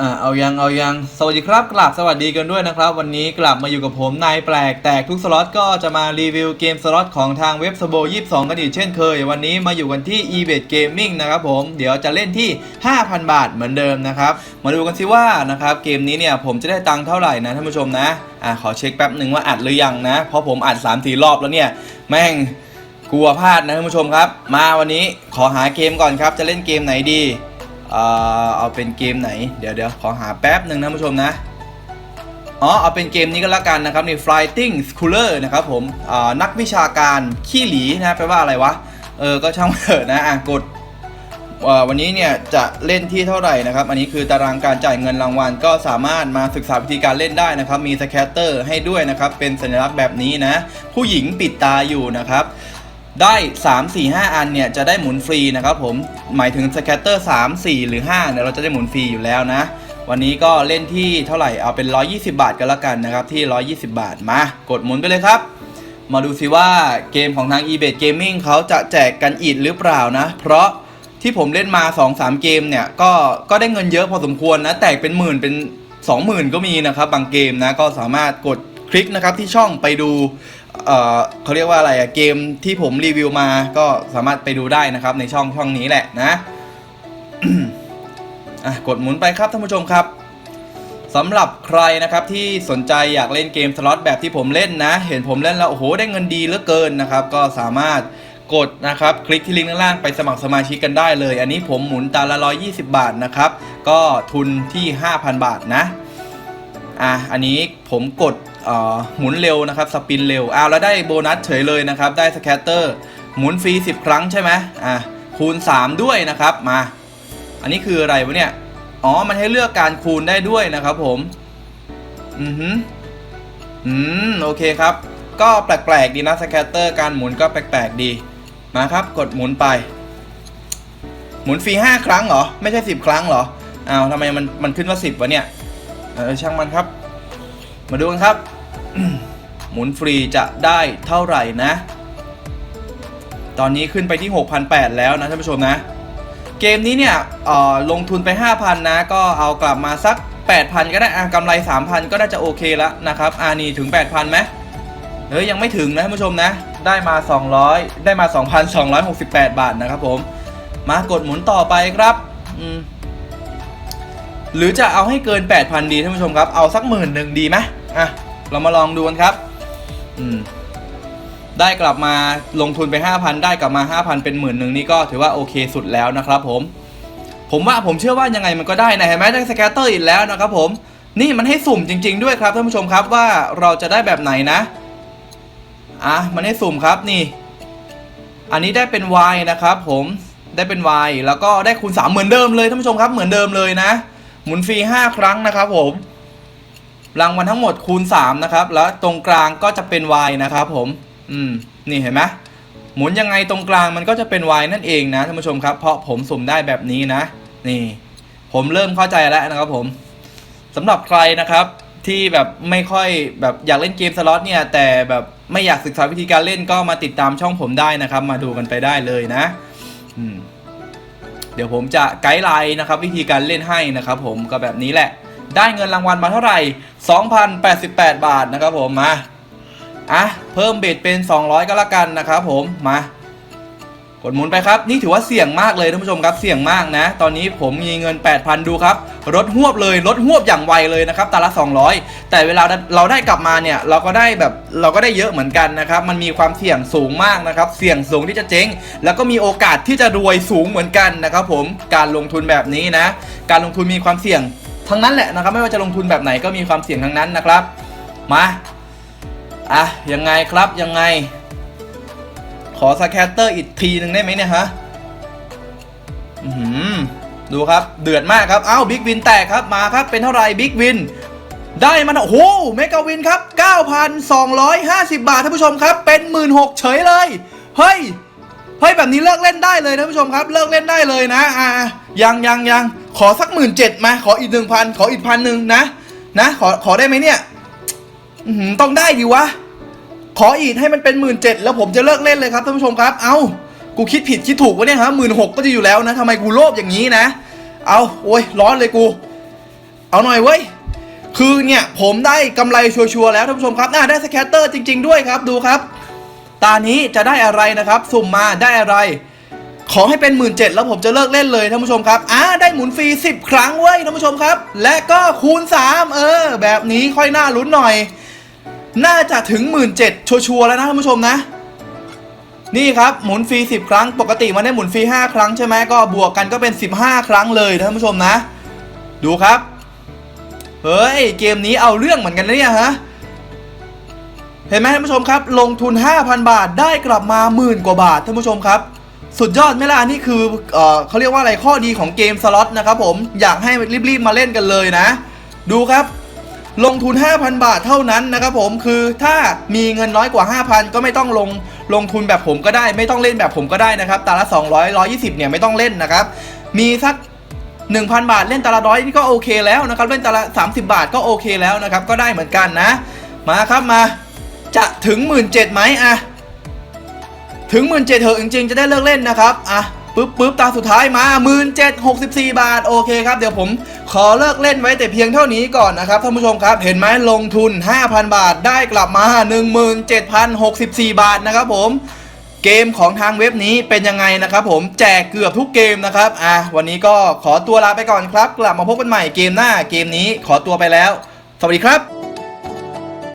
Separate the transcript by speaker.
Speaker 1: อ่าเอายังเอายังสวัสดีครับกลับสวัสดีกันด้วยนะครับ วันนี้กลับมาอยู่กับผมนายแปลกแตกทุกสล็อตก็จะมารีวิวเกมสล็อตของทางเว็บสโบ22 กันอีกเช่นเคย วันนี้มาอยู่กันที่ e b e t Gaming นะครับผมเดี๋ยวจะเล่นที่ 5,000 บาทเหมือนเดิมนะครับ มาดูกันสิว่านะครับเกมนี้เนี่ยผมจะได้ตังค์เท่าไหร่นะท่านผู้ชมนะอ่าขอเช็คแป๊บหนึ่งว่าอัดหรือยังนะ เพราะผมอัด3 4รอบแล้วเนี่ยแม่งกลัวพลาดนะท่านผู้ชมครับ มาวันนี้ขอหาเกมก่อนครับจะเล่นเกมไหนดี เออเอาเป็นเกมไหน เดี๋ยวเดี๋ยวขอหาแป๊บหนึ่งนะผู้ชมนะ อ๋อ เอาเป็นเกมนี้ก็แล้วกันนะครับนี่ Fighting Schooler นะครับผมนักวิชาการขี้หลีนะแปลว่าอะไรวะ เออ ก็ช่างเถอะนะอะกดวันนี้เนี่ยจะเล่นที่เท่าไหร่นะครับ อันนี้คือตารางการจ่ายเงินรางวัล ก็สามารถมาศึกษาวิธีการเล่นได้นะครับ มีสแคตเตอร์ให้ด้วยนะครับ เป็นสัญลักษณ์แบบนี้นะ ผู้หญิงปิดตาอยู่นะครับ ได้ 3 4 5 อันเนี่ยจะได้หมุนฟรีนะครับผมหมายถึงสแคตเตอร์3 4 หรือ5เนี่ยเราจะได้หมุนฟรีอยู่แล้วนะ วันนี้ก็เล่นที่เท่าไหร่เอาเป็น 120 บาทกันละกันนะครับที่ 120 บาทมากดหมุนไปเลยครับ มาดูสิว่าเกมของทาง e b e t Gaming เขาจะแจกกันอีกหรือเปล่านะ เพราะที่ผมเล่นมา 2-3 เกมเนี่ยก็ก็ได้เงินเยอะพอสมควรนะแตกเป็นหมื่นเป็น 20,000 ก็มีนะครับบางเกมนะก็สามารถกดคลิกนะครับที่ช่องไปดู เอ่อเขาเรียกว่าอะไรอะเกมที่ผมรีวิวมาก็สามารถไปดูได้นะครับในช่องช่องนี้แหละนะอะกดหมุนไปครับท่านผู้ชมครับสำหรับใครนะครับที่สนใจอยากเล่นเกมสล็อตแบบที่ผมเล่นนะ เห็นผมเล่นแล้วโอ้โหได้เงินดีเหลือเกินนะครับ ก็สามารถกดนะครับคลิกที่ลิงก์ด้านล่างไปสมัครสมาชิกกันได้เลย อันนี้ผมหมุนตาละ 120 บาทนะครับ ก็ทุนที่ 5,000 บาทนะอะอันนี้ผมกด หมุนเร็วนะครับสปินเร็วอ้าวแล้วได้โบนัสเฉยเลยนะครับ ได้สแคตเตอร์หมุนฟรี 10 ครั้งใช่ไหมอะคูณ 3 ด้วยนะครับมา อันนี้คืออะไรวะเนี่ย อ๋อ มันให้เลือกการคูณได้ด้วยนะครับผม อือหืออืมโอเคครับ ก็แปลกๆดีนะสแคตเตอร์การหมุนก็แปลกๆดีมาครับกดหมุนไป หมุนฟรี 5 ครั้งเหรอ ไม่ใช่ 10 ครั้งเหรออ้าวทำไมมันมันขึ้นว่า 10วะเนี่ยเออช่างมันครับ มาดูกันครับ หมุนฟรีจะได้เท่าไหร่นะ ตอนนี้ขึ้นไปที่ 6,800 แล้วนะท่านผู้ชมนะ เกมนี้เนี่ยลงทุนไป 5,000 นะ ก็เอากลับมาสัก 8,000 ก็ได้กำไร 3,000 ก็น่าจะโอเคแล้วนะครับอานี่ถึง 8,000ไหมเฮ้ยยังไม่ถึงนะท่านผู้ชมนะ ได้มา 200 ได้มา 2,268 บาทนะครับผม มากดหมุนต่อไปครับหรือจะเอาให้เกิน 8,000 ดีท่านผู้ชมครับ เอาสักหมื่นหนึ่งดีไหมอะ เรามาลองดูกันครับ อืม ได้กลับมาลงทุนไป 5,000 ได้กลับมา 5,000 เป็นหมื่นหนึ่งนี่ก็ถือว่าโอเคสุดแล้วนะครับ ผม ผมว่าผมเชื่อว่ายังไงมันก็ได้นะเห็นไหมได้สแกตเตอร์อีกแล้วนะครับ ผม นี่มันให้สุ่มจริง ๆ ด้วยครับท่านผู้ชมครับว่าเราจะได้แบบไหนนะ อะมันให้สุ่มครับนี่ อันนี้ได้เป็น Y นะครับผมได้เป็น Y แล้วก็ได้คูณ3เหมือนเดิมเลยท่านผู้ชมครับเหมือนเดิมเลยนะ หมุนฟรี5ครั้งนะครับผม รางวัลทั้งหมดคูณ 3 นะครับ แล้วตรงกลางก็จะเป็น Y นะครับผม อืม นี่เห็นไหมหมุนยังไงตรงกลางมันก็จะเป็น Y นั่นเองนะท่านผู้ชมครับ เพราะผมสุ่มได้แบบนี้นะ นี่ ผมเริ่มเข้าใจแล้วนะครับผมสำหรับใครนะครับที่แบบไม่ค่อยแบบอยากเล่นเกมสล็อตเนี่ย แต่แบบไม่อยากศึกษาวิธีการเล่นก็มาติดตามช่องผมได้นะครับ มาดูกันไปได้เลยนะอืมเดี๋ยวผมจะไกด์ไลน์นะครับ วิธีการเล่นให้นะครับ ผมก็แบบนี้แหละ ได้เงินรางวัลมาเท่าไหร่ 2,088 บาทนะครับผมมาอะเพิ่มเบ็ดเป็น 200 ก็แล้วกันนะครับผมมากดหมุนไปครับ นี่ถือว่าเสี่ยงมากเลยท่านผู้ชมครับเสี่ยงมากนะ ตอนนี้ผมมีเงิน 8,000 ดูครับลดหวบเลยลดหวบอย่างไวเลยนะครับตาละ 200 แต่เวลาเราได้กลับมาเนี่ย เราก็ได้แบบเราก็ได้เยอะเหมือนกันนะครับ มันมีความเสี่ยงสูงมากนะครับ เสี่ยงสูงที่จะเจ๊ง แล้วก็มีโอกาสที่จะรวยสูงเหมือนกันนะครับผมการลงทุนแบบนี้นะ การลงทุนมีความเสี่ยง ทั้งนั้นแหละนะครับ ไม่ว่าจะลงทุนแบบไหนก็มีความเสี่ยงทั้งนั้นนะครับ มาอะยังไงครับยังไง ขอสแคตเตอร์อีกทีหนึ่งได้ไหมเนี่ยฮะอื้อหือดูครับเดือดมากครับ เอ้าบิ๊กวินแตกครับมาครับ เป็นเท่าไหร่บิ๊กวินได้มันโอ้โหเมกาวินครับ 9,250 บาทท่านผู้ชมครับ เป็น 16,000เฉยเลย เฮ้ย เฮ้ย แบบนี้เลิกเล่นได้เลยท่านผู้ชมครับ เลิกเล่นได้เลยนะ อ่ายังยังยัง ขอสักหมื่นเจ็ดมา ขออีกหนึ่งพันขออีกพันหนึ่งนะ นะ ขอ ขอได้ไหมเนี่ยต้องได้ดิวะ ขออีกให้มันเป็นหมื่นเจ็ดแล้วผมจะเลิกเล่นเลยครับท่านผู้ชมครับ เอากูคิดผิดคิดถูกวะเนี่ยฮะหมื่นหกก็จะอยู่แล้วนะทำไมกูโลภอย่างนี้นะ เอาโอ้ยร้อนเลยกู เอาหน่อยเว้ย คือเนี่ยผมได้กำไรชัวร์แล้วท่านผู้ชมครับน่าได้สแคตเตอร์จริง ๆ ด้วยครับ ดูครับ ตานี้จะได้อะไรนะครับ สุ่มมาได้อะไร ขอให้เป็น 1 7ื่นแล้วผมจะเลิกเล่นเลยท่านผู้ชมครับอ่าได้หมุนฟรี 10 ครั้งเว้ยท่านผู้ชมครับ และก็คูณ 3 เออ แบบนี้ค่อยน่าลุ้นหน่อย น่าจะถึง 1 7ื่นชัวร์ๆแล้วนะท่านผู้ชมนะ นี่ครับหมุนฟรี 10 ครั้ง ปกติมันได้หมุนฟรี 5 ครั้งใช่ไหมก็บวกกันก็เป็น 15 ครั้งเลยท่านผู้ชมนะ ดูครับ เฮ้ยเกมนี้เอาเรื่องเหมือนกันนะเนี่ยฮะเห็นไหมท่านผู้ชมครับ ลงทุน 5,000 บาทได้กลับมาหมื่นกว่าบาทท่านผู้ชมครับ สุดยอดไหมล่ะนี่คือเออเขาเรียกว่าอะไรข้อดีของเกมสล็อตนะครับผมอยากให้รีบๆมาเล่นกันเลยนะ ดูครับลงทุน 5,000 บาทเท่านั้นนะครับผมคือถ้ามีเงินน้อยกว่า 5,000 ก็ไม่ต้องลงลงทุนแบบผมก็ได้ ไม่ต้องเล่นแบบผมก็ได้นะครับตาละ 200 120 เนี่ยไม่ต้องเล่นนะครับ มีสัก 1,000 บาทเล่นตาละร้อยนี่ก็โอเคแล้วนะครับ เล่นตาละ 30 บาทก็โอเคแล้วนะครับ ก็ได้เหมือนกันนะ มาครับมาจะถึง 1 7ื่นไหมอะ ถึง 1 7ื่นเถอะจริงๆ จะได้เลิกเล่นนะครับอะปึ๊บปึ๊บตาสุดท้ายมา 1 7 6 4 บาท โอเคครับ เดี๋ยวผมขอเลิกเล่นไว้แต่เพียงเท่านี้ก่อนนะครับท่านผู้ชมครับ เห็นไหมลงทุน 5,000 บาทได้กลับมา 17,064 บาทนะครับผมเกมของทางเว็บนี้เป็นยังไงนะครับผมแจกเกือบทุกเกมนะครับอะวันนี้ก็ขอตัวลาไปก่อนครับ กลับมาพบกันใหม่เกมหน้าเกมนี้ขอตัวไปแล้ว สวัสดีครับ